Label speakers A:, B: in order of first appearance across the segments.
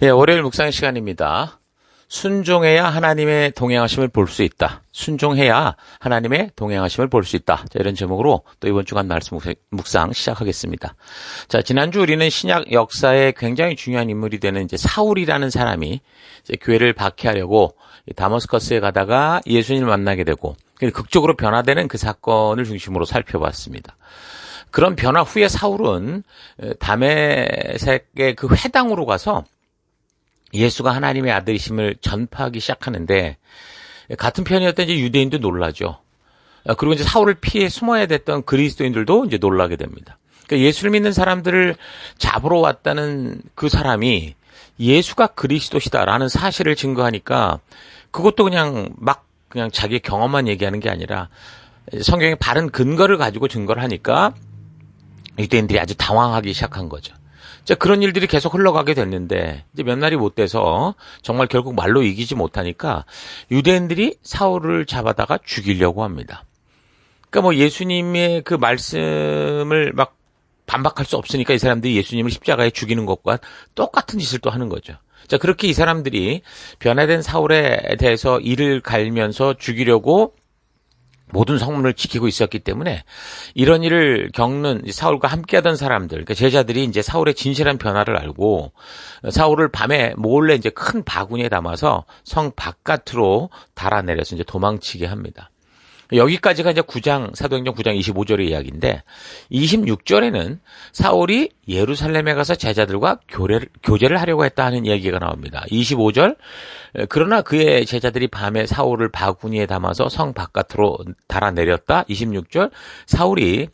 A: 네, 월요일 묵상의 시간입니다. 순종해야 하나님의 동행하심을 볼 수 있다. 순종해야 하나님의 동행하심을 볼 수 있다. 자, 이런 제목으로 또 이번 주간 말씀 묵상 시작하겠습니다. 자, 지난주 우리는 신약 역사에 굉장히 중요한 인물이 되는 이제 사울이라는 사람이 이제 교회를 박해하려고 다머스커스에 가다가 예수님을 만나게 되고 극적으로 변화되는 그 사건을 중심으로 살펴봤습니다. 그런 변화 후에 사울은 담에색의 그 회당으로 가서 예수가 하나님의 아들이심을 전파하기 시작하는데 같은 편이었던 이제 유대인도 놀라죠. 그리고 이제 사울을 피해 숨어야 됐던 그리스도인들도 이제 놀라게 됩니다. 그러니까 예수를 믿는 사람들을 잡으러 왔다는 그 사람이 예수가 그리스도시다라는 사실을 증거하니까 그것도 그냥 막 그냥 자기 경험만 얘기하는 게 아니라 성경의 바른 근거를 가지고 증거를 하니까 유대인들이 아주 당황하기 시작한 거죠. 자, 그런 일들이 계속 흘러가게 됐는데 이제 몇 날이 못 돼서 정말 결국 말로 이기지 못하니까 유대인들이 사울을 잡아다가 죽이려고 합니다. 그러니까 뭐 예수님의 그 말씀을 막 반박할 수 없으니까 이 사람들이 예수님을 십자가에 죽이는 것과 똑같은 짓을 또 하는 거죠. 자, 그렇게 이 사람들이 변화된 사울에 대해서 이를 갈면서 죽이려고 모든 성문을 지키고 있었기 때문에 이런 일을 겪는 사울과 함께하던 사람들, 그러니까 제자들이 이제 사울의 진실한 변화를 알고 사울을 밤에 몰래 이제 큰 바구니에 담아서 성 바깥으로 달아내려서 이제 도망치게 합니다. 여기까지가 이제 9장, 사도행전 9장 25절의 이야기인데, 26절에는 사울이 예루살렘에 가서 제자들과 교례를, 교제를 하려고 했다 하는 이야기가 나옵니다. 25절, 그러나 그의 제자들이 밤에 사울을 바구니에 담아서 성 바깥으로 달아내렸다. 26절, 사울이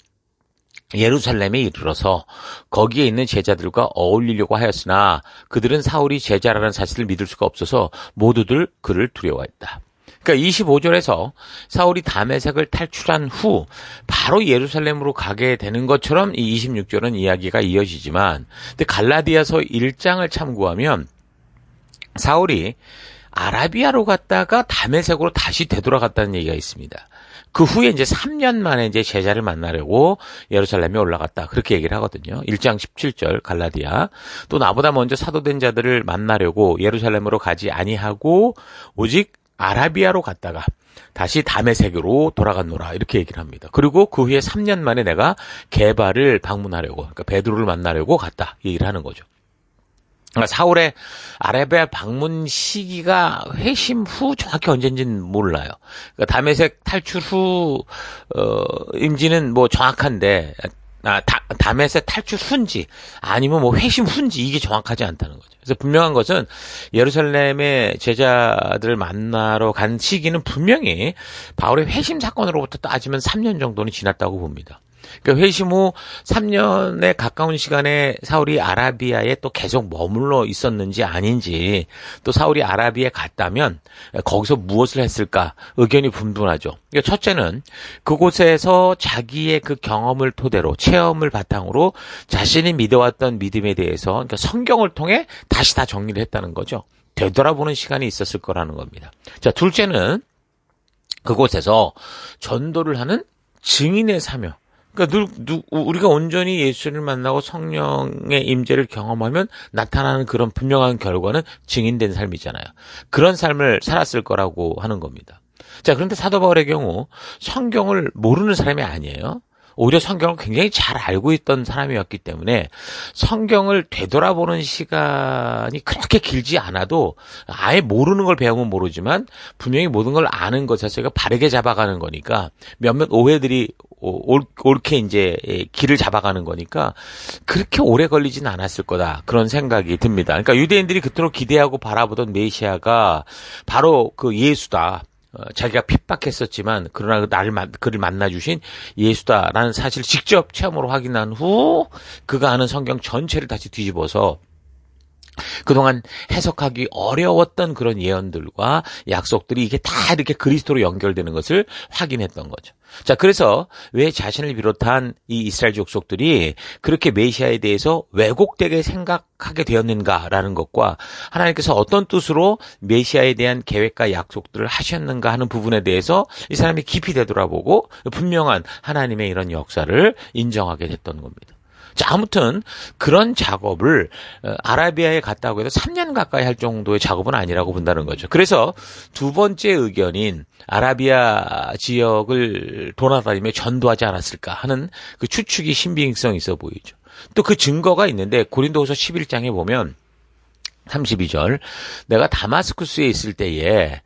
A: 예루살렘에 이르러서 거기에 있는 제자들과 어울리려고 하였으나 그들은 사울이 제자라는 사실을 믿을 수가 없어서 모두들 그를 두려워했다. 그러니까 25절에서 사울이 담에색을 탈출한 후 바로 예루살렘으로 가게 되는 것처럼 이 26절은 이야기가 이어지지만 근데 갈라디아서 1장을 참고하면 사울이 아라비아로 갔다가 담에색으로 다시 되돌아갔다는 얘기가 있습니다. 그 후에 이제 3년 만에 이제 제자를 만나려고 예루살렘에 올라갔다. 그렇게 얘기를 하거든요. 1장 17절 갈라디아. 또 나보다 먼저 사도된 자들을 만나려고 예루살렘으로 가지 아니하고 오직 아라비아로 갔다가 다시 담의세계로 돌아갔노라 이렇게 얘기를 합니다. 그리고 그 후에 3년 만에 내가 개발을 방문하려고 그러니까 베드로를 만나려고 갔다 얘기를 하는 거죠. 그러니까 사울의 아라비아 방문 시기가 회심 후 정확히 언제인지는 몰라요. 그러니까 담의색 탈출 후임지는 뭐 정확한데 아, 다, 담에서 탈출 훈지 아니면 뭐 회심 훈지 이게 정확하지 않다는 거죠. 그래서 분명한 것은 예루살렘의 제자들을 만나러 간 시기는 분명히 바울의 회심 사건으로부터 따지면 3년 정도는 지났다고 봅니다. 그러니까 회심 후 3년에 가까운 시간에 사울이 아라비아에 또 계속 머물러 있었는지 아닌지 또 사울이 아라비아에 갔다면 거기서 무엇을 했을까 의견이 분분하죠. 그러니까 첫째는 그곳에서 자기의 그 경험을 토대로 체험을 바탕으로 자신이 믿어왔던 믿음에 대해서 그러니까 성경을 통해 다시 다 정리를 했다는 거죠. 되돌아보는 시간이 있었을 거라는 겁니다. 자, 둘째는 그곳에서 전도를 하는 증인의 사명. 그러니까 늘, 누, 우리가 온전히 예수를 만나고 성령의 임재를 경험하면 나타나는 그런 분명한 결과는 증인된 삶이잖아요. 그런 삶을 살았을 거라고 하는 겁니다. 자, 그런데 사도 바울의 경우 성경을 모르는 사람이 아니에요. 오히려 성경을 굉장히 잘 알고 있던 사람이었기 때문에 성경을 되돌아보는 시간이 그렇게 길지 않아도 아예 모르는 걸 배우면 모르지만 분명히 모든 걸 아는 것 자체가 바르게 잡아가는 거니까 몇몇 오해들이 올, 옳게 이제 길을 잡아가는 거니까 그렇게 오래 걸리진 않았을 거다 그런 생각이 듭니다. 그러니까 유대인들이 그토록 기대하고 바라보던 메시아가 바로 그 예수다. 어, 자기가 핍박했었지만 그러나 그 나를 그를 만나 주신 예수다라는 사실을 직접 체험으로 확인한 후 그가 아는 성경 전체를 다시 뒤집어서 그동안 해석하기 어려웠던 그런 예언들과 약속들이 이게 다 이렇게 그리스도로 연결되는 것을 확인했던 거죠. 자, 그래서 왜 자신을 비롯한 이 이스라엘 족속들이 그렇게 메시아에 대해서 왜곡되게 생각하게 되었는가라는 것과 하나님께서 어떤 뜻으로 메시아에 대한 계획과 약속들을 하셨는가 하는 부분에 대해서 이 사람이 깊이 되돌아보고 분명한 하나님의 이런 역사를 인정하게 됐던 겁니다. 자, 아무튼 그런 작업을 어, 아라비아에 갔다고 해도 3년 가까이 할 정도의 작업은 아니라고 본다는 거죠. 그래서 두 번째 의견인 아라비아 지역을 돌아다니며 전도하지 않았을까 하는 그 추측이 신빙성 있어 보이죠. 또 그 증거가 있는데 고린도후서 11장에 보면 32절 내가 다마스쿠스에 있을 때에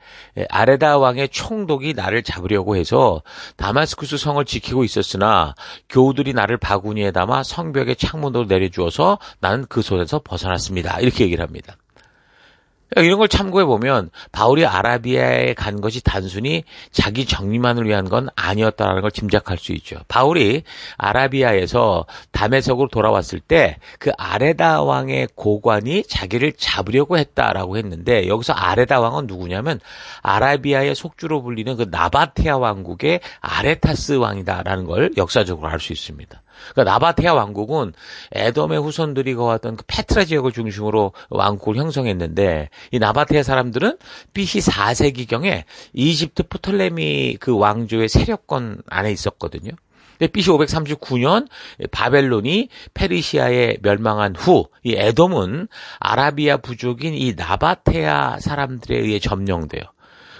A: 아레다 왕의 총독이 나를 잡으려고 해서 다마스쿠스 성을 지키고 있었으나 교우들이 나를 바구니에 담아 성벽의 창문으로 내려주어서 나는 그 손에서 벗어났습니다. 이렇게 얘기를 합니다. 이런 걸 참고해 보면 바울이 아라비아에 간 것이 단순히 자기 정리만을 위한 건 아니었다는 걸 짐작할 수 있죠. 바울이 아라비아에서 담에석으로 돌아왔을 때 그 아레다 왕의 고관이 자기를 잡으려고 했다라고 했는데 여기서 아레다 왕은 누구냐면 아라비아의 속주로 불리는 그 나바테아 왕국의 아레타스 왕이다라는 걸 역사적으로 알 수 있습니다. 그러니까 나바테아 왕국은 에돔의 후손들이 거하던 그 페트라 지역을 중심으로 왕국을 형성했는데 이 나바테아 사람들은 BC 4세기경에 이집트 프톨레미 그 왕조의 세력권 안에 있었거든요. 근데 BC 539년 바벨론이 페르시아에 멸망한 후 이 에돔은 아라비아 부족인 이 나바테아 사람들에 의해 점령돼요.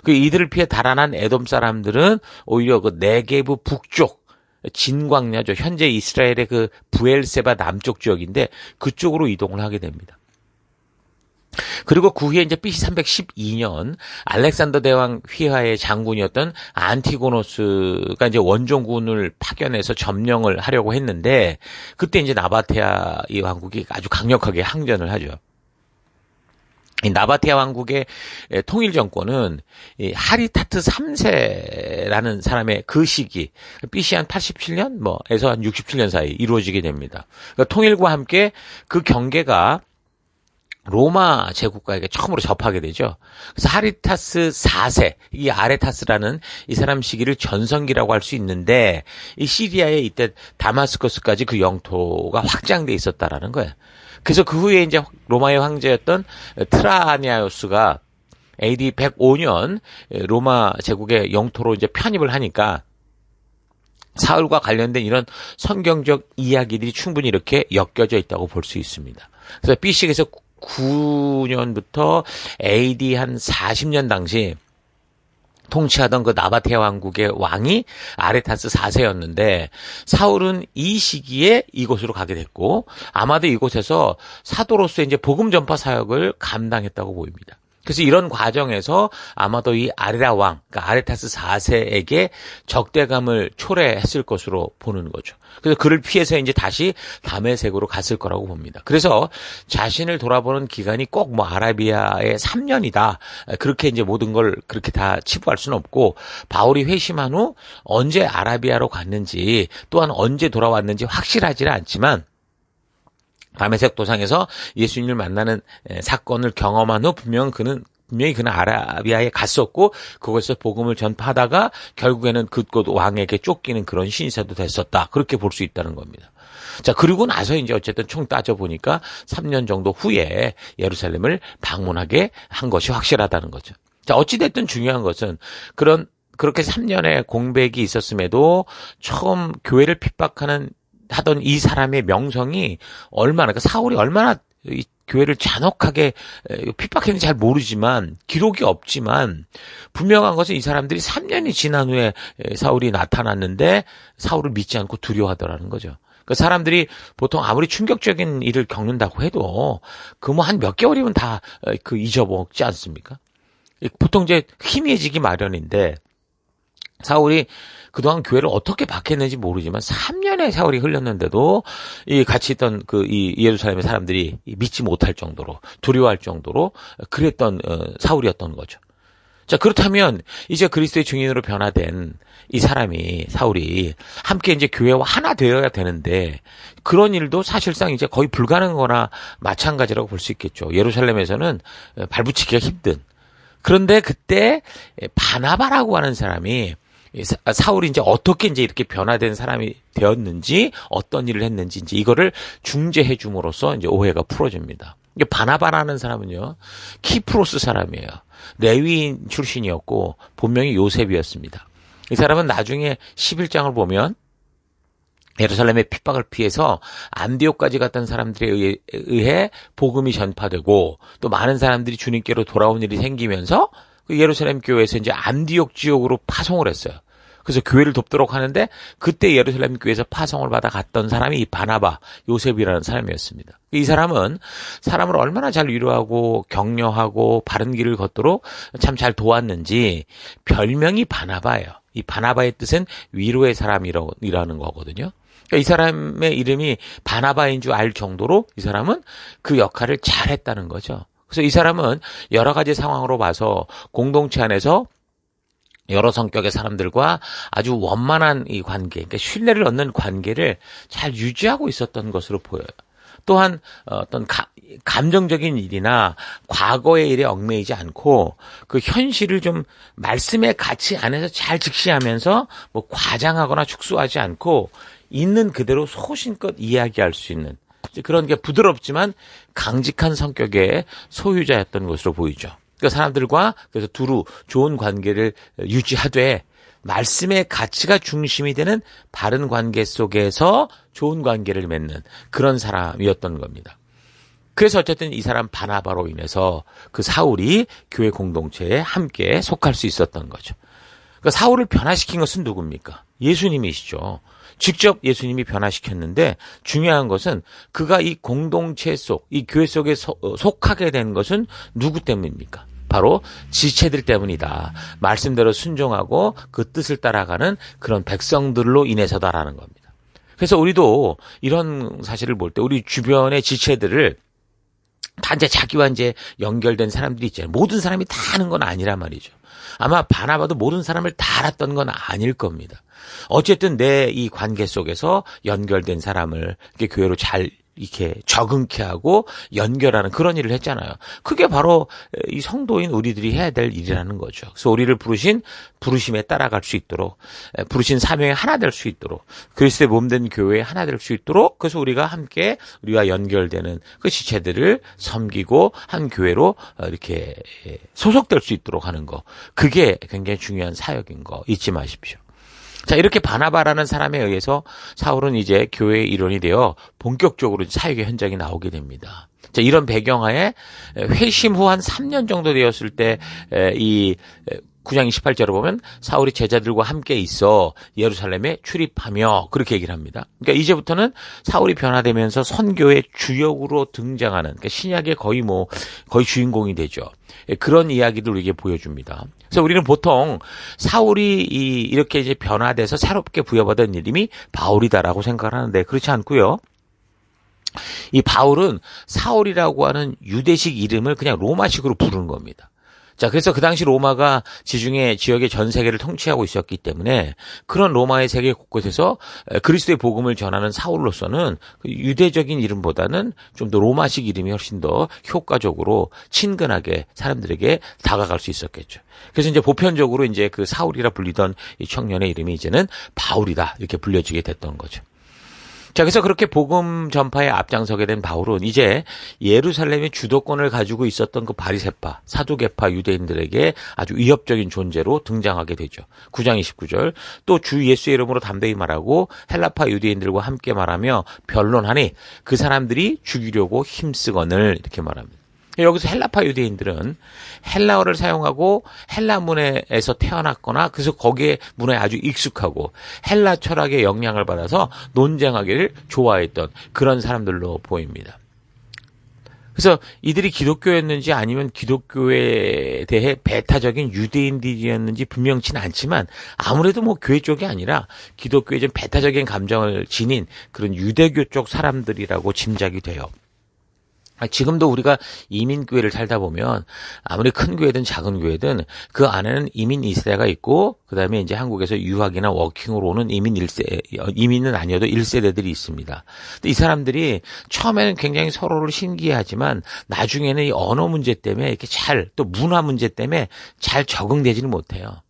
A: 그 이들을 피해 달아난 에돔 사람들은 오히려 그 네게브 북쪽 진광야죠. 현재 이스라엘의 그 부엘세바 남쪽 지역인데 그쪽으로 이동을 하게 됩니다. 그리고 그 후에 이제 BC 312년 알렉산더 대왕 휘하의 장군이었던 안티고노스가 이제 원종군을 파견해서 점령을 하려고 했는데 그때 이제 나바테아 이 왕국이 아주 강력하게 항전을 하죠. 이 나바테아 왕국의 통일 정권은 하리타트 3세라는 사람의 그 시기 BC 한 87년 뭐에서 한 67년 사이 이루어지게 됩니다. 그러니까 통일과 함께 그 경계가 로마 제국가에게 처음으로 접하게 되죠. 그래서 하리타스 4세, 이 아레타스라는 이 사람 시기를 전성기라고 할 수 있는데 이 시리아에 이때 다마스커스까지 그 영토가 확장돼 있었다라는 거예요. 그래서 그 후에 이제 로마의 황제였던 트라니아우스가 AD 105년 로마 제국의 영토로 이제 편입을 하니까 사울과 관련된 이런 성경적 이야기들이 충분히 이렇게 엮여져 있다고 볼 수 있습니다. 그래서 BC에서 9년부터 AD 한 40년 당시 통치하던 그 나바테아 왕국의 왕이 아레타스 4세였는데 사울은 이 시기에 이곳으로 가게 됐고 아마도 이곳에서 사도로서 이제 복음 전파 사역을 감당했다고 보입니다. 그래서 이런 과정에서 아마도 이 아레라 왕, 그러니까 아레타스 4세에게 적대감을 초래했을 것으로 보는 거죠. 그래서 그를 피해서 이제 다시 담의색으로 갔을 거라고 봅니다. 그래서 자신을 돌아보는 기간이 꼭 뭐 아라비아의 3년이다. 그렇게 이제 모든 걸 그렇게 다 치부할 수는 없고 바울이 회심한 후 언제 아라비아로 갔는지 또한 언제 돌아왔는지 확실하지는 않지만 담에색 도상에서 예수님을 만나는 사건을 경험한 후 분명 그는 분명히 그는 아라비아에 갔었고 그곳에서 복음을 전파하다가 결국에는 그곳 왕에게 쫓기는 그런 신세도 됐었다. 그렇게 볼 수 있다는 겁니다. 자, 그리고 나서 이제 어쨌든 총 따져 보니까 3년 정도 후에 예루살렘을 방문하게 한 것이 확실하다는 거죠. 자, 어찌됐든 중요한 것은 그런 그렇게 3년의 공백이 있었음에도 처음 교회를 핍박하는 하던 이 사람의 명성이 얼마나, 그 사울이 얼마나 이 교회를 잔혹하게 핍박했는지 잘 모르지만 기록이 없지만 분명한 것은 이 사람들이 3년이 지난 후에 사울이 나타났는데 사울을 믿지 않고 두려워하더라는 거죠. 그 사람들이 보통 아무리 충격적인 일을 겪는다고 해도 그 뭐 한 몇 개월이면 다 그 잊어먹지 않습니까? 보통 이제 희미해지기 마련인데 사울이 그동안 교회를 어떻게 박했는지 모르지만 3년의 세월이 흘렀는데도 이 같이 있던 그 이 예루살렘의 사람들이 믿지 못할 정도로 두려워할 정도로 그랬던 어, 사울이었던 거죠. 자, 그렇다면 이제 그리스도의 증인으로 변화된 이 사람이 사울이 함께 이제 교회와 하나 되어야 되는데 그런 일도 사실상 이제 거의 불가능거나 마찬가지라고 볼 수 있겠죠. 예루살렘에서는 발붙이기가 힘든 그런데 그때 바나바라고 하는 사람이 아, 사울이 이제 어떻게 이제 이렇게 변화된 사람이 되었는지 어떤 일을 했는지 이제 이거를 중재해 줌으로써 이제 오해가 풀어집니다. 바나바라는 사람은요 키프로스 사람이에요. 레위인 출신이었고 본명이 요셉이었습니다. 이 사람은 나중에 11장을 보면 예루살렘의 핍박을 피해서 안디옥까지 갔던 사람들에 의해 복음이 전파되고 또 많은 사람들이 주님께로 돌아온 일이 생기면서 그 예루살렘 교회에서 이제 안디옥 지역으로 파송을 했어요. 그래서 교회를 돕도록 하는데 그때 예루살렘 교회에서 파송을 받아 갔던 사람이 이 바나바 요셉이라는 사람이었습니다. 이 사람은 사람을 얼마나 잘 위로하고 격려하고 바른 길을 걷도록 참 잘 도왔는지 별명이 바나바예요. 이 바나바의 뜻은 위로의 사람이라는 거거든요. 그러니까 이 사람의 이름이 바나바인 줄 알 정도로 이 사람은 그 역할을 잘했다는 거죠. 그래서 이 사람은 여러 가지 상황으로 봐서 공동체 안에서 여러 성격의 사람들과 아주 원만한 이 관계, 그러니까 신뢰를 얻는 관계를 잘 유지하고 있었던 것으로 보여요. 또한 어떤 가, 감정적인 일이나 과거의 일에 얽매이지 않고 그 현실을 좀 말씀의 가치 안에서 잘 직시하면서 뭐 과장하거나 축소하지 않고 있는 그대로 소신껏 이야기할 수 있는 그런 게 부드럽지만 강직한 성격의 소유자였던 것으로 보이죠. 그 사람들과 그래서 두루 좋은 관계를 유지하되 말씀의 가치가 중심이 되는 바른 관계 속에서 좋은 관계를 맺는 그런 사람이었던 겁니다. 그래서 어쨌든 이 사람 바나바로 인해서 그 사울이 교회 공동체에 함께 속할 수 있었던 거죠. 그러니까 사울을 변화시킨 것은 누굽니까? 예수님이시죠. 직접 예수님이 변화시켰는데 중요한 것은 그가 이 공동체 속, 이 교회 속에 어, 속하게 된 것은 누구 때문입니까? 바로 지체들 때문이다. 말씀대로 순종하고 그 뜻을 따라가는 그런 백성들로 인해서다라는 겁니다. 그래서 우리도 이런 사실을 볼 때 우리 주변의 지체들을 다 이제 자기와 이제 연결된 사람들이 있잖아요. 모든 사람이 다 아는 건 아니란 말이죠. 아마 바나바도 모든 사람을 다 알았던 건 아닐 겁니다. 어쨌든 내 이 관계 속에서 연결된 사람을 교회로 잘 이렇게 적응케 하고 연결하는 그런 일을 했잖아요. 그게 바로 이 성도인 우리들이 해야 될 일이라는 거죠. 그래서 우리를 부르신 부르심에 따라갈 수 있도록 부르신 사명에 하나 될 수 있도록 그리스도의 몸된 교회에 하나 될 수 있도록 그래서 우리가 함께 우리와 연결되는 그 지체들을 섬기고 한 교회로 이렇게 소속될 수 있도록 하는 거 그게 굉장히 중요한 사역인 거 잊지 마십시오. 자, 이렇게 바나바라는 사람에 의해서 사울은 이제 교회의 일원이 되어 본격적으로 사역의 현장에 나오게 됩니다. 자, 이런 배경하에 회심 후 한 3년 정도 되었을 때 이 9장 28절을 보면 사울이 제자들과 함께 있어 예루살렘에 출입하며 그렇게 얘기를 합니다. 그러니까 이제부터는 사울이 변화되면서 선교의 주역으로 등장하는 그러니까 신약의 거의 뭐 거의 주인공이 되죠. 그런 이야기들 우리에게 보여줍니다. 그래서 우리는 보통 사울이 이, 이렇게 이제 변화돼서 새롭게 부여받은 이름이 바울이다라고 생각을 하는데 그렇지 않고요. 이 바울은 사울이라고 하는 유대식 이름을 그냥 로마식으로 부르는 겁니다. 자, 그래서 그 당시 로마가 지중해 지역의 전 세계를 통치하고 있었기 때문에 그런 로마의 세계 곳곳에서 그리스도의 복음을 전하는 사울로서는 그 유대적인 이름보다는 좀 더 로마식 이름이 훨씬 더 효과적으로 친근하게 사람들에게 다가갈 수 있었겠죠. 그래서 이제 보편적으로 이제 그 사울이라 불리던 이 청년의 이름이 이제는 바울이다 이렇게 불려지게 됐던 거죠. 자, 그래서 그렇게 복음 전파에 앞장서게 된 바울은 이제 예루살렘의 주도권을 가지고 있었던 그 바리세파, 사두개파 유대인들에게 아주 위협적인 존재로 등장하게 되죠. 9장 29절. 또 주 예수의 이름으로 담대히 말하고 헬라파 유대인들과 함께 말하며 변론하니 그 사람들이 죽이려고 힘쓰거늘 이렇게 말합니다. 여기서 헬라파 유대인들은 헬라어를 사용하고 헬라 문화에서 태어났거나 그래서 거기에 문화에 아주 익숙하고 헬라 철학의 영향을 받아서 논쟁하기를 좋아했던 그런 사람들로 보입니다. 그래서 이들이 기독교였는지 아니면 기독교에 대해 배타적인 유대인들이었는지 분명치는 않지만 아무래도 뭐 교회 쪽이 아니라 기독교에 좀 배타적인 감정을 지닌 그런 유대교 쪽 사람들이라고 짐작이 돼요. 아, 지금도 우리가 이민교회를 살다 보면 아무리 큰 교회든 작은 교회든 그 안에는 이민 2세대가 있고 그다음에 이제 한국에서 유학이나 워킹으로 오는 이민 1세 이민은 아니어도 1세대들이 있습니다. 이 사람들이 처음에는 굉장히 서로를 신기해하지만 나중에는 이 언어 문제 때문에 이렇게 잘 또 문화 문제 때문에 잘 적응되지는 못해요.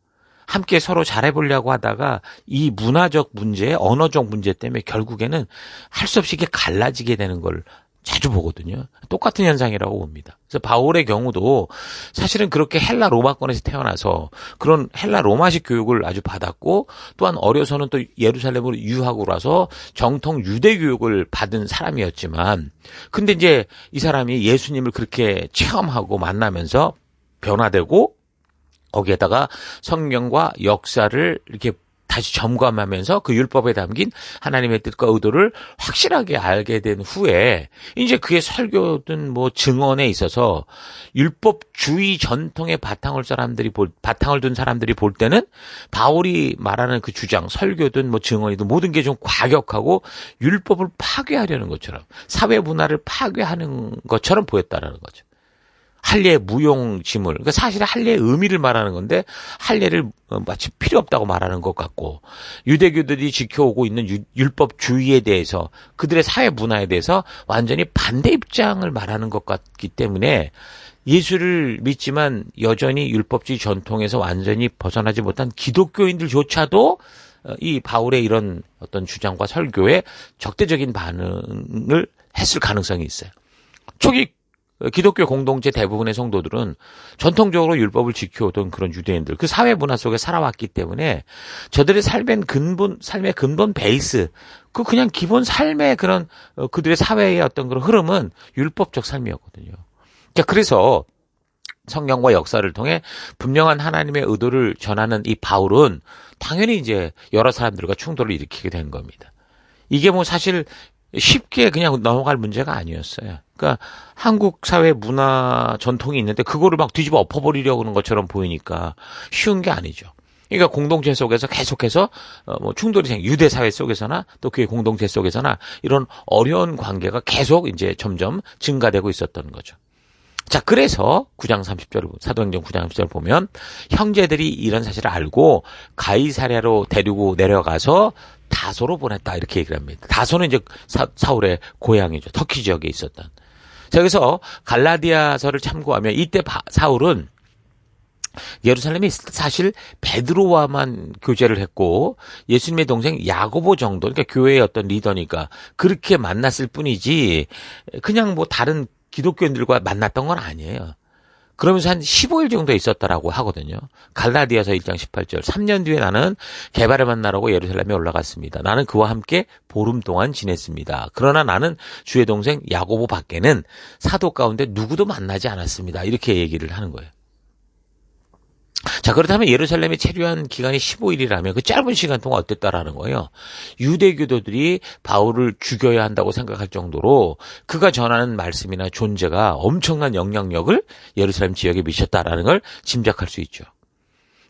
A: 함께 서로 잘해보려고 하다가 이 문화적 문제, 언어적 문제 때문에 결국에는 할 수 없이 이게 갈라지게 되는 걸 자주 보거든요. 똑같은 현상이라고 봅니다. 그래서 바울의 경우도 사실은 그렇게 헬라 로마권에서 태어나서 그런 헬라 로마식 교육을 아주 받았고 또한 어려서는 또 예루살렘으로 유학을 와서 정통 유대 교육을 받은 사람이었지만 근데 이제 이 사람이 예수님을 그렇게 체험하고 만나면서 변화되고 거기에다가 성경과 역사를 이렇게 다시 점검하면서 그 율법에 담긴 하나님의 뜻과 의도를 확실하게 알게 된 후에 이제 그의 설교든 뭐 증언에 있어서 율법주의 전통의 바탕을 사람들이 볼 바탕을 둔 사람들이 볼 때는 바울이 말하는 그 주장 설교든 뭐 증언이든 모든 게 좀 과격하고 율법을 파괴하려는 것처럼 사회 문화를 파괴하는 것처럼 보였다라는 거죠. 할례 무용지물. 그러니까 사실 할례의 의미를 말하는 건데 할례를 어, 마치 필요 없다고 말하는 것 같고 유대교들이 지켜오고 있는 유, 율법주의에 대해서 그들의 사회 문화에 대해서 완전히 반대 입장을 말하는 것 같기 때문에 예수를 믿지만 여전히 율법주의 전통에서 완전히 벗어나지 못한 기독교인들조차도 어, 이 바울의 이런 어떤 주장과 설교에 적대적인 반응을 했을 가능성이 있어요. 초기 기독교 공동체 대부분의 성도들은 전통적으로 율법을 지켜오던 그런 유대인들, 그 사회 문화 속에 살아왔기 때문에 저들의 삶의 근본, 삶의 근본 베이스, 그 그냥 기본 삶의 그런 어, 그들의 사회의 어떤 그런 흐름은 율법적 삶이었거든요. 자, 그래서 성경과 역사를 통해 분명한 하나님의 의도를 전하는 이 바울은 당연히 이제 여러 사람들과 충돌을 일으키게 된 겁니다. 이게 뭐 사실 쉽게 그냥 넘어갈 문제가 아니었어요. 그러니까 한국 사회 문화 전통이 있는데 그거를 막 뒤집어 엎어버리려고 하는 것처럼 보이니까 쉬운 게 아니죠. 그러니까 공동체 속에서 계속해서 어뭐 충돌이 생 유대 사회 속에서나 또 그의 공동체 속에서나 이런 어려운 관계가 계속 이제 점점 증가되고 있었던 거죠. 자, 그래서 9장 30절, 사도행전 9장 30절 보면 형제들이 이런 사실을 알고 가이사랴로 데리고 내려가서 다소로 보냈다 이렇게 얘기를 합니다. 다소는 이제 사, 사울의 고향이죠. 터키 지역에 있었던. 자, 그래서 갈라디아서를 참고하면 이때 바, 사울은 예루살렘에 사실 베드로와만 교제를 했고 예수님의 동생 야고보 정도 그러니까 교회의 어떤 리더니까 그렇게 만났을 뿐이지 그냥 뭐 다른 기독교인들과 만났던 건 아니에요. 그러면서 한 15일 정도 있었다라고 하거든요. 갈라디아서 1장 18절. 3년 뒤에 나는 개발을 만나라고 예루살렘에 올라갔습니다. 나는 그와 함께 보름 동안 지냈습니다. 그러나 나는 주의 동생 야고보 밖에는 사도 가운데 누구도 만나지 않았습니다. 이렇게 얘기를 하는 거예요. 자, 그렇다면 예루살렘에 체류한 기간이 15일이라면 그 짧은 시간 동안 어땠다라는 거예요. 유대교도들이 바울을 죽여야 한다고 생각할 정도로 그가 전하는 말씀이나 존재가 엄청난 영향력을 예루살렘 지역에 미쳤다라는 걸 짐작할 수 있죠.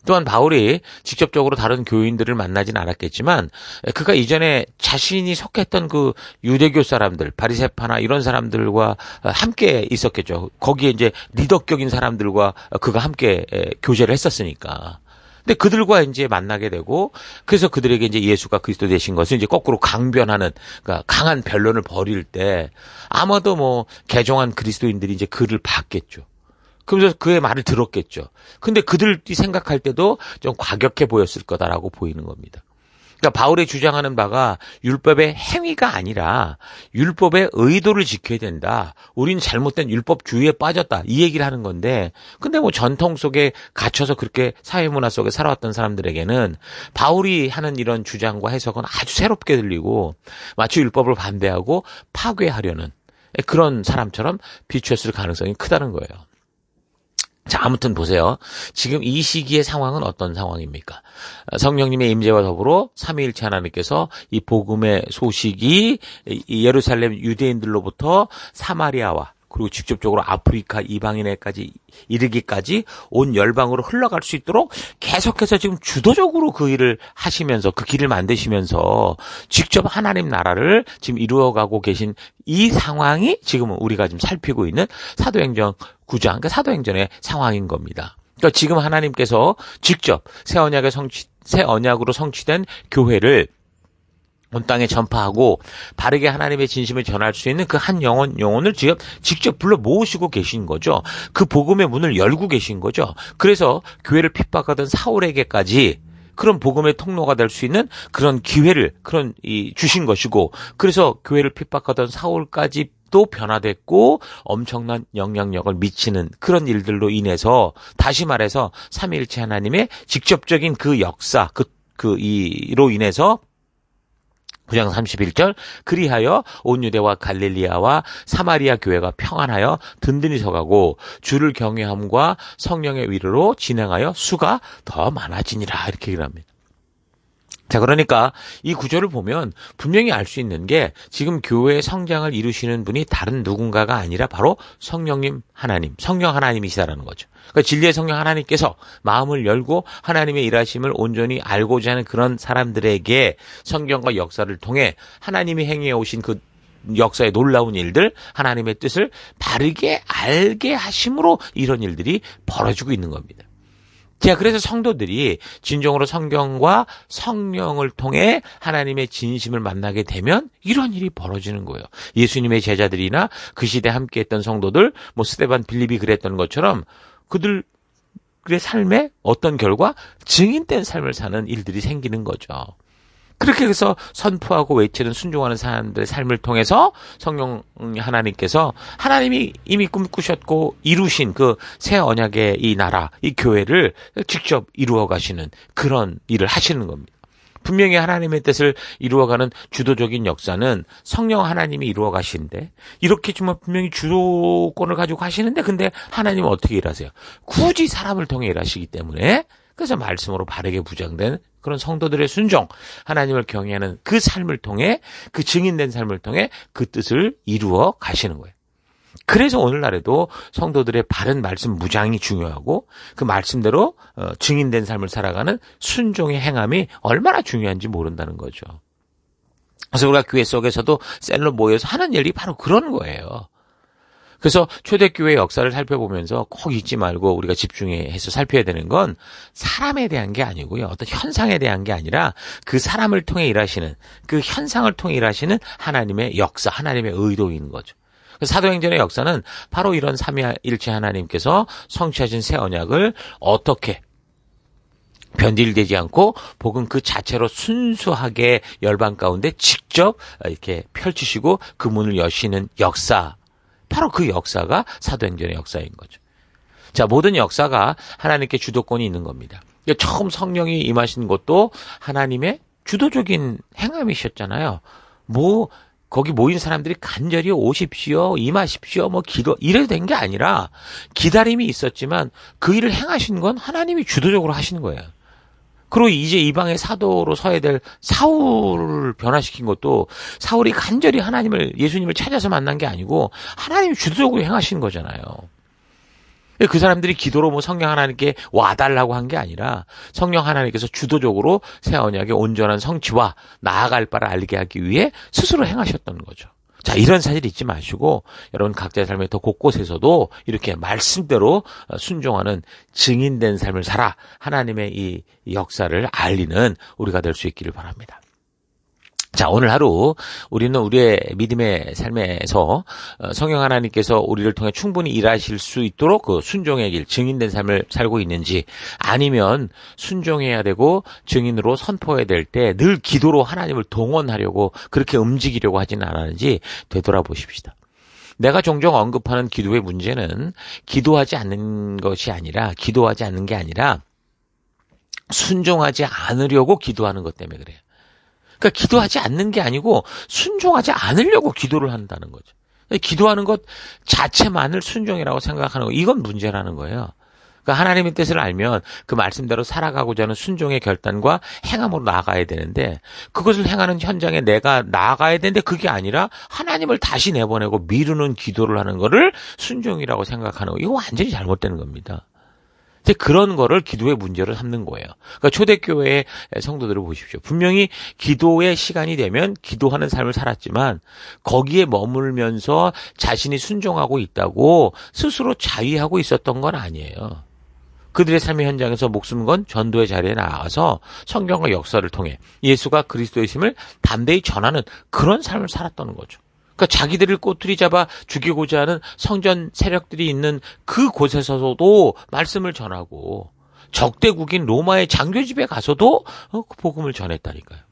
A: 또한 바울이 직접적으로 다른 교인들을 만나진 않았겠지만 그가 이전에 자신이 속했던 그 유대교 사람들, 바리세파나 이런 사람들과 함께 있었겠죠. 거기에 이제 리더격인 사람들과 그가 함께 교제를 했었으니까. 근데 그들과 이제 만나게 되고 그래서 그들에게 이제 예수가 그리스도 되신 것을 이제 거꾸로 강변하는 그러니까 강한 변론을 벌일 때 아마도 뭐 개종한 그리스도인들이 이제 그를 봤겠죠. 그러면서 그의 말을 들었겠죠. 근데 그들이 생각할 때도 좀 과격해 보였을 거다라고 보이는 겁니다. 그러니까 바울의 주장하는 바가 율법의 행위가 아니라 율법의 의도를 지켜야 된다. 우린 잘못된 율법주의에 빠졌다. 이 얘기를 하는 건데 근데 뭐 전통 속에 갇혀서 그렇게 사회 문화 속에 살아왔던 사람들에게는 바울이 하는 이런 주장과 해석은 아주 새롭게 들리고 마치 율법을 반대하고 파괴하려는 그런 사람처럼 비추었을 가능성이 크다는 거예요. 자, 아무튼 보세요. 지금 이 시기의 상황은 어떤 상황입니까? 성령님의 임재와 더불어 삼위일체 하나님께서 이 복음의 소식이 예루살렘 유대인들로부터 사마리아와 그리고 직접적으로 아프리카 이방인에까지 이르기까지 온 열방으로 흘러갈 수 있도록 계속해서 지금 주도적으로 그 일을 하시면서 그 길을 만드시면서 직접 하나님 나라를 지금 이루어가고 계신 이 상황이 지금 우리가 지금 살피고 있는 사도행전 9장, 그러니까 사도행전의 상황인 겁니다. 그러니까 지금 하나님께서 직접 새 언약의 성취, 새 언약으로 성취된 교회를 온 땅에 전파하고 바르게 하나님의 진심을 전할 수 있는 그 한 영혼 영혼을 지금 직접 불러 모으시고 계신 거죠. 그 복음의 문을 열고 계신 거죠. 그래서 교회를 핍박하던 사울에게까지 그런 복음의 통로가 될 수 있는 그런 기회를 그런 이 주신 것이고 그래서 교회를 핍박하던 사울까지 또 변화됐고 엄청난 영향력을 미치는 그런 일들로 인해서 다시 말해서 삼위일체 하나님의 직접적인 그 역사 그 그 이로 인해서 9장 31절 그리하여 온 유대와 갈릴리아와 사마리아 교회가 평안하여 든든히 서가고 주를 경외함과 성령의 위로로 진행하여 수가 더 많아지니라 이렇게 얘기합니다. 자, 그러니까 이 구절을 보면 분명히 알 수 있는 게 지금 교회의 성장을 이루시는 분이 다른 누군가가 아니라 바로 성령님 하나님, 성령 하나님이시다라는 거죠. 그러니까 진리의 성령 하나님께서 마음을 열고 하나님의 일하심을 온전히 알고자 하는 그런 사람들에게 성경과 역사를 통해 하나님이 행해 오신 그 역사의 놀라운 일들, 하나님의 뜻을 바르게 알게 하심으로 이런 일들이 벌어지고 있는 겁니다. 자, 그래서 성도들이 진정으로 성경과 성령을 통해 하나님의 진심을 만나게 되면 이런 일이 벌어지는 거예요. 예수님의 제자들이나 그 시대 함께 했던 성도들, 뭐 스테반 빌립이 그랬던 것처럼 그들의 삶에 어떤 결과 증인된 삶을 사는 일들이 생기는 거죠. 그렇게 해서 선포하고 외치는 순종하는 사람들의 삶을 통해서 성령 하나님께서 하나님이 이미 꿈꾸셨고 이루신 그 새 언약의 이 나라, 이 교회를 직접 이루어 가시는 그런 일을 하시는 겁니다. 분명히 하나님의 뜻을 이루어가는 주도적인 역사는 성령 하나님이 이루어 가시는데 이렇게 정말 분명히 주도권을 가지고 하시는데 근데 하나님은 어떻게 일하세요? 굳이 사람을 통해 일하시기 때문에 그래서 말씀으로 바르게 부장된 그런 성도들의 순종, 하나님을 경외하는 그 삶을 통해 그 증인된 삶을 통해 그 뜻을 이루어 가시는 거예요. 그래서 오늘날에도 성도들의 바른 말씀 무장이 중요하고 그 말씀대로 어, 증인된 삶을 살아가는 순종의 행함이 얼마나 중요한지 모른다는 거죠. 그래서 우리가 교회 속에서도 셀로 모여서 하는 일이 바로 그런 거예요. 그래서 초대교회 역사를 살펴보면서 꼭 잊지 말고 우리가 집중해서 살펴야 되는 건 사람에 대한 게 아니고요. 어떤 현상에 대한 게 아니라 그 사람을 통해 일하시는 그 현상을 통해 일하시는 하나님의 역사, 하나님의 의도인 거죠. 사도행전의 역사는 바로 이런 삼위일체 하나님께서 성취하신 새 언약을 어떻게 변질되지 않고 복음 그 자체로 순수하게 열방 가운데 직접 이렇게 펼치시고 그 문을 여시는 역사 바로 그 역사가 사도행전의 역사인 거죠. 자, 모든 역사가 하나님께 주도권이 있는 겁니다. 처음 성령이 임하신 것도 하나님의 주도적인 행함이셨잖아요. 뭐 거기 모인 사람들이 간절히 오십시오, 임하십시오, 뭐 기도 이래도 된게 아니라 기다림이 있었지만 그 일을 행하신 건 하나님이 주도적으로 하시는 거예요. 그리고 이제 이방의 사도로 서야 될 사울을 변화시킨 것도 사울이 간절히 하나님을 예수님을 찾아서 만난 게 아니고 하나님이 주도적으로 행하신 거잖아요. 그 사람들이 기도로 뭐 성령 하나님께 와달라고 한 게 아니라 성령 하나님께서 주도적으로 새 언약의 온전한 성취와 나아갈 바를 알게 하기 위해 스스로 행하셨던 거죠. 자, 이런 사실 잊지 마시고 여러분 각자의 삶의 더 곳곳에서도 이렇게 말씀대로 순종하는 증인된 삶을 살아 하나님의 이 역사를 알리는 우리가 될 수 있기를 바랍니다. 자, 오늘 하루 우리는 우리의 믿음의 삶에서 어, 성령 하나님께서 우리를 통해 충분히 일하실 수 있도록 그 순종의 길, 증인된 삶을 살고 있는지 아니면 순종해야 되고 증인으로 선포해야 될 때 늘 기도로 하나님을 동원하려고 그렇게 움직이려고 하지는 않았는지 되돌아보십시다. 내가 종종 언급하는 기도의 문제는 기도하지 않는 것이 아니라 기도하지 않는 게 아니라 순종하지 않으려고 기도하는 것 때문에 그래요. 그러니까 기도하지 않는 게 아니고 순종하지 않으려고 기도를 한다는 거죠. 기도하는 것 자체만을 순종이라고 생각하는 거 이건 문제라는 거예요. 그러니까 하나님의 뜻을 알면 그 말씀대로 살아가고자 하는 순종의 결단과 행함으로 나아가야 되는데 그것을 행하는 현장에 내가 나아가야 되는데 그게 아니라 하나님을 다시 내보내고 미루는 기도를 하는 거를 순종이라고 생각하는 거 이거 완전히 잘못되는 겁니다. 이제 그런 거를 기도의 문제로 삼는 거예요. 그러니까 초대교회의 성도들을 보십시오. 분명히 기도의 시간이 되면 기도하는 삶을 살았지만 거기에 머물면서 자신이 순종하고 있다고 스스로 자위하고 있었던 건 아니에요. 그들의 삶의 현장에서 목숨 건 전도의 자리에 나가서 성경과 역사를 통해 예수가 그리스도의 심을 담대히 전하는 그런 삶을 살았다는 거죠. 그러니까 자기들을 꼬투리 잡아 죽이고자 하는 성전 세력들이 있는 그 곳에서도 말씀을 전하고 적대국인 로마의 장교 집에 가서도 어, 그 복음을 전했다니까요.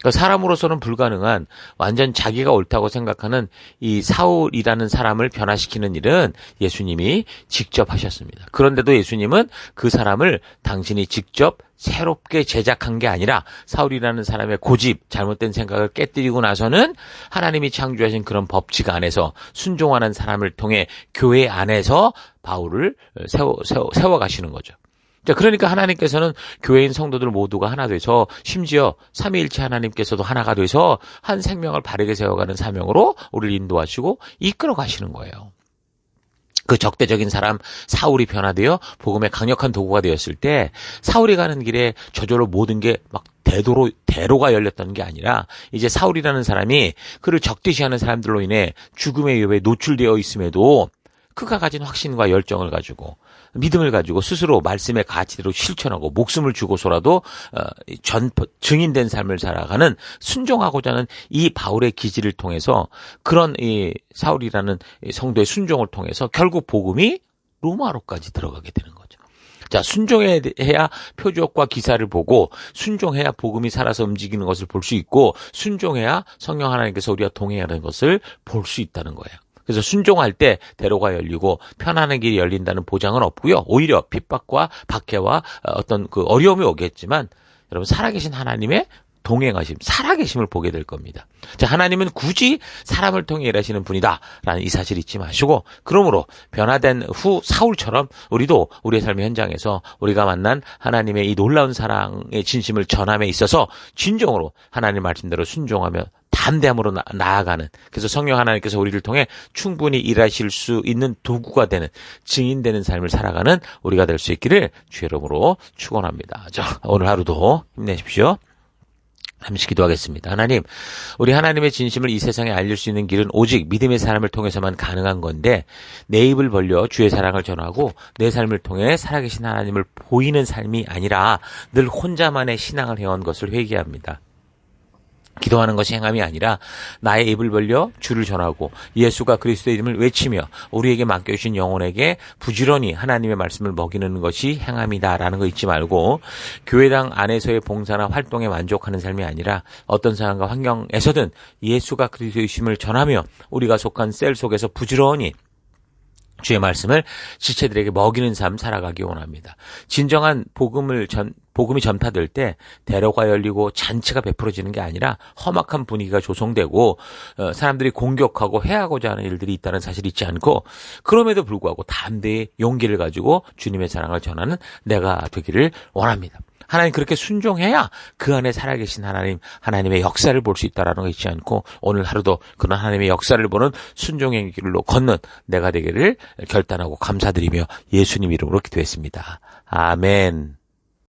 A: 그러니까 사람으로서는 불가능한 완전 자기가 옳다고 생각하는 이 사울이라는 사람을 변화시키는 일은 예수님이 직접 하셨습니다. 그런데도 예수님은 그 사람을 당신이 직접 새롭게 제작한 게 아니라 사울이라는 사람의 고집, 잘못된 생각을 깨뜨리고 나서는 하나님이 창조하신 그런 법칙 안에서 순종하는 사람을 통해 교회 안에서 바울을 세워, 세워, 세워 가시는 거죠. 자, 그러니까 하나님께서는 교회인 성도들 모두가 하나 돼서 심지어 삼위일체 하나님께서도 하나가 돼서 한 생명을 바르게 세워가는 사명으로 우리를 인도하시고 이끌어 가시는 거예요. 그 적대적인 사람 사울이 변화되어 복음의 강력한 도구가 되었을 때 사울이 가는 길에 저절로 모든 게 막 대도로 대로가 열렸던 게 아니라 이제 사울이라는 사람이 그를 적대시하는 사람들로 인해 죽음의 위협에 노출되어 있음에도 그가 가진 확신과 열정을 가지고 믿음을 가지고 스스로 말씀의 가치대로 실천하고 목숨을 주고서라도 어, 전 증인된 삶을 살아가는 순종하고자 하는 이 바울의 기질을 통해서 그런 이 사울이라는 성도의 순종을 통해서 결국 복음이 로마로까지 들어가게 되는 거죠. 자, 순종해야 표적과 기사를 보고 순종해야 복음이 살아서 움직이는 것을 볼 수 있고 순종해야 성령 하나님께서 우리와 동행하는 것을 볼 수 있다는 거예요. 그래서 순종할 때 대로가 열리고 편안한 길이 열린다는 보장은 없고요. 오히려 핍박과 박해와 어떤 그 어려움이 오겠지만 여러분 살아계신 하나님의 동행하심, 살아계심을 보게 될 겁니다. 자, 하나님은 굳이 사람을 통해 일하시는 분이다라는 이 사실 잊지 마시고, 그러므로 변화된 후 사울처럼 우리도 우리의 삶의 현장에서 우리가 만난 하나님의 이 놀라운 사랑의 진심을 전함에 있어서 진정으로 하나님 말씀대로 순종하며 담대함으로 나, 아가는 그래서 성령 하나님께서 우리를 통해 충분히 일하실 수 있는 도구가 되는 증인되는 삶을 살아가는 우리가 될 수 있기를 주의 이름으로 축원합니다. 자, 오늘 하루도 힘내십시오. 잠시 기도하겠습니다. 하나님, 우리 하나님의 진심을 이 세상에 알릴 수 있는 길은 오직 믿음의 사람을 통해서만 가능한 건데 내 입을 벌려 주의 사랑을 전하고 내 삶을 통해 살아계신 하나님을 보이는 삶이 아니라 늘 혼자만의 신앙을 해온 것을 회개합니다. 기도하는 것이 행함이 아니라 나의 입을 벌려 주를 전하고 예수가 그리스도의 이름을 외치며 우리에게 맡겨주신 영혼에게 부지런히 하나님의 말씀을 먹이는 것이 행함이다라는 거 잊지 말고 교회당 안에서의 봉사나 활동에 만족하는 삶이 아니라 어떤 상황과 환경에서든 예수가 그리스도의 이심을 전하며 우리가 속한 셀 속에서 부지런히 주의 말씀을 지체들에게 먹이는 삶 살아가기 원합니다. 진정한 복음을 전 복음이 전파될 때 대로가 열리고 잔치가 베풀어지는 게 아니라 험악한 분위기가 조성되고 어, 사람들이 공격하고 해하고자 하는 일들이 있다는 사실이 있지 않고 그럼에도 불구하고 담대히 용기를 가지고 주님의 사랑을 전하는 내가 되기를 원합니다. 하나님 그렇게 순종해야 그 안에 살아계신 하나님, 하나님의 역사를 볼 수 있다라는 거 잊지 않고 오늘 하루도 그런 하나님의 역사를 보는 순종의 길로 걷는 내가 되기를 결단하고 감사드리며 예수님 이름으로 기도했습니다. 아멘.